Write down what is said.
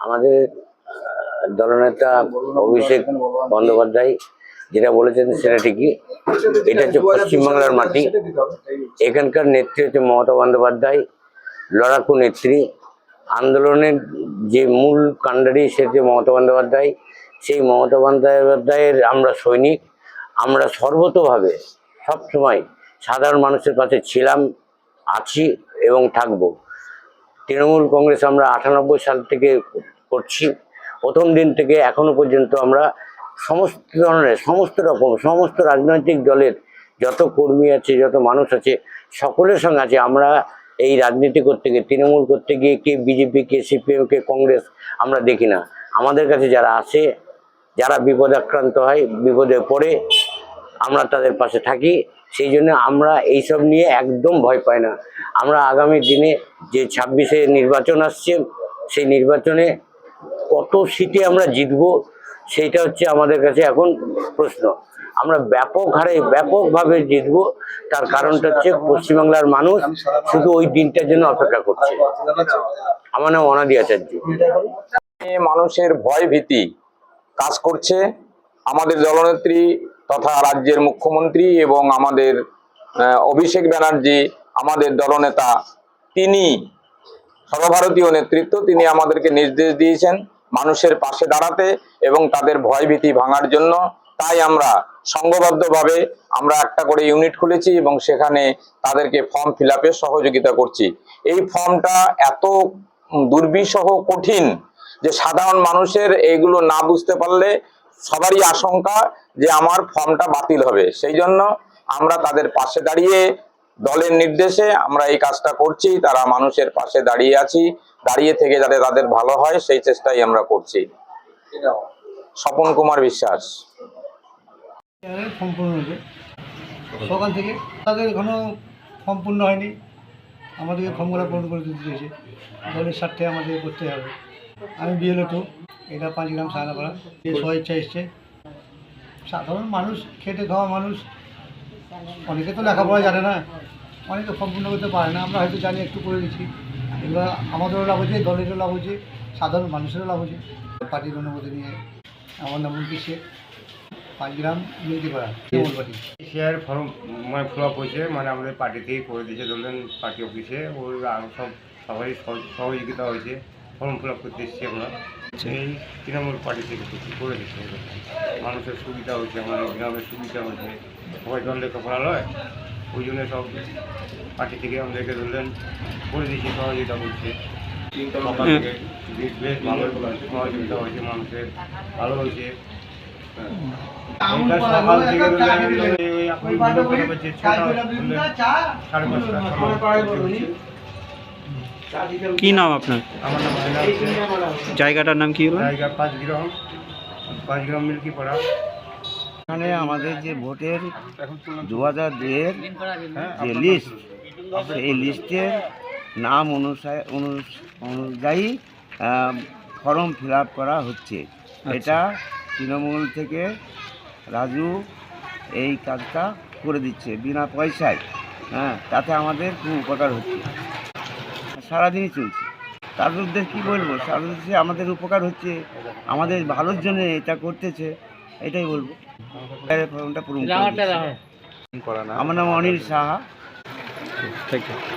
আমাদের দলনেতা অভিষেক বন্দ্যোপাধ্যায় যেটা বলেছেন সেটা ঠিকই। এটা হচ্ছে পশ্চিমবাংলার মাটি। এখানকার নেত্রী হচ্ছে মমতা বন্দ্যোপাধ্যায়, লড়াকু নেত্রী। আন্দোলনের যে মূল কাণ্ডারি সে হচ্ছে মমতা বন্দ্যোপাধ্যায়। সেই মমতা বন্দ্যোপাধ্যায়ের আমরা সৈনিক। আমরা সর্বতভাবে সবসময় সাধারণ মানুষের পাশে ছিলাম, আছি এবং থাকব। তৃণমূল কংগ্রেস আমরা আটানব্বই সাল থেকে করছি। প্রথম দিন থেকে এখনও পর্যন্ত আমরা সমস্ত ধরনের, সমস্ত রকম, সমস্ত রাজনৈতিক দলের যত কর্মী আছে, যত মানুষ আছে, সকলের সঙ্গে আছে। আমরা এই রাজনীতি করতে গিয়ে, তৃণমূল করতে গিয়ে কে বিজেপি, কে সিপিএম, কে কংগ্রেস আমরা দেখি না। আমাদের কাছে যারা আসে, যারা বিপদাক্রান্ত হয়, বিপদে পড়ে আমরা তাদের পাশে থাকি, সেই জন্য আমরা এইসব নিয়ে একদম ভয় পাই না। আমরা আগামী দিনে যে ছাব্বিশে নির্বাচন আসছে, সেই নির্বাচনে কত সিটে আমরা জিতবো, সেইটা হচ্ছে আমাদের কাছে এখন প্রশ্ন। আমরা ব্যাপক হারে, ব্যাপকভাবে জিতবো, তার কারণটা হচ্ছে পশ্চিমবাংলার মানুষ শুধু ওই দিনটার জন্য অপেক্ষা করছে। আমার নাম অনাদি আচার্য। মানুষের ভয় ভীতি কাজ করছে। আমাদের দলনেত্রী তথা রাজ্যের মুখ্যমন্ত্রী এবং আমাদের অভিষেক ব্যানার্জি, আমাদের দলনেতা, তিনি সর্বভারতীয় নেতৃত্ব, তিনি আমাদেরকে নির্দেশ দিয়েছেন মানুষের পাশে দাঁড়াতে এবং তাদের ভয় ভীতি ভাঙার জন্য। তাই আমরা সংঘবদ্ধভাবে আমরা একটা করে ইউনিট খুলেছি এবং সেখানে তাদেরকে ফর্ম ফিল সহযোগিতা করছি। এই ফর্মটা এত দুর্বিষহ কঠিন যে সাধারণ মানুষের এইগুলো না বুঝতে পারলে সবারই আশঙ্কা যে আমার ফর্মটা বাতিল হবে। সেই জন্য আমরা তাদের পাশে দাঁড়িয়ে দলের নির্দেশে আমরা এই কাজটা করছি, তারা মানুষের পাশে দাঁড়িয়ে আছি, দাঁড়িয়ে থেকে যাতে তাদের ভালো হয়, সেই চেষ্টাই আমরা করছি। স্বপন কুমার বিশ্বাস। সকাল থেকে তাদের এখনও ফর্ম পূর্ণ হয়নি। আমাদেরকে ফর্মগুলো পূরণ করে দিতে দিয়েছে। দলের স্বার্থে আমাদের করতে হবে। আমি বিএলও টু এটা পাঁচ গ্রাম সায়নাপাড়া স্বেচ্ছা এসছে, সাধারণ মানুষ, খেটে খাওয়া মানুষ, অনেকে তো লেখাপড়া জানে না, অনেকে ফর্ম পূর্ণ করতে পারে না, আমরা হয়তো জানি একটু করে দিচ্ছি। এবার আমাদেরও লাভ হচ্ছে, দলেরও লাভ হচ্ছে, সাধারণ মানুষেরও লাভ হচ্ছে। পার্টির অনুমতি নিয়ে আমার নাম মুন্টি শেখ। পাঁচ গ্রাম মিলতে পারা তৃণমূল পার্টি? শেয়ার ফর্ম মানে ফিল আপ হয়েছে মানে আমাদের পার্টি থেকেই করে দিয়েছে ধরলেন পার্টি অফিসে আরও সব সবারই সহ- সহযোগিতা হয়েছে। ফর্ম ফিল আপ করতে এসেছি আমরা। এই তৃণমূল পার্টি থেকে কিছু করে দিচ্ছে। মানুষের সুবিধা হচ্ছে আমাদের গ্রামের সুবিধা হচ্ছে। সবাই জল লেখাপড়া লয় ওই জন্য সব পার্টি থেকে আমাদেরকে ধরলেন। করে দিয়েছি সহযোগিতা করছে। বেশ বেশ ভালো সহযোগিতা হয়েছে মানুষের ভালো হয়েছে। সকাল থেকে এখন সাড়ে পাঁচটা। কি নাম আপনার? আমার নাম আয়না হোসেন। জায়গাটার নাম কি হলো? জায়গা পাঁচ গ্রাম পাঁচ গ্রাম মিল্কি পাড়া এখানে আমাদের যে ভোটের দু হাজার দুয়ের যে লিস্ট সেই লিস্টের নাম অনুসারে অনু- অনুযায়ী ফর্ম ফিল আপ করা হচ্ছে। এটা তৃণমূল থেকে রাজু এই কাজটা করে দিচ্ছে বিনা পয়সায়। হ্যাঁ তাতে আমাদের খুব উপকার হচ্ছে। সারাদিনই চলছে। তার মধ্যে কী বলব? তার উদ্দেশ্যে আমাদের উপকার হচ্ছে আমাদের ভালোর জন্য এটা করতেছে এটাই বলব। ফর্মটা পূরণ করা। আমার নাম অনিল সাহা। থ্যাংক আছে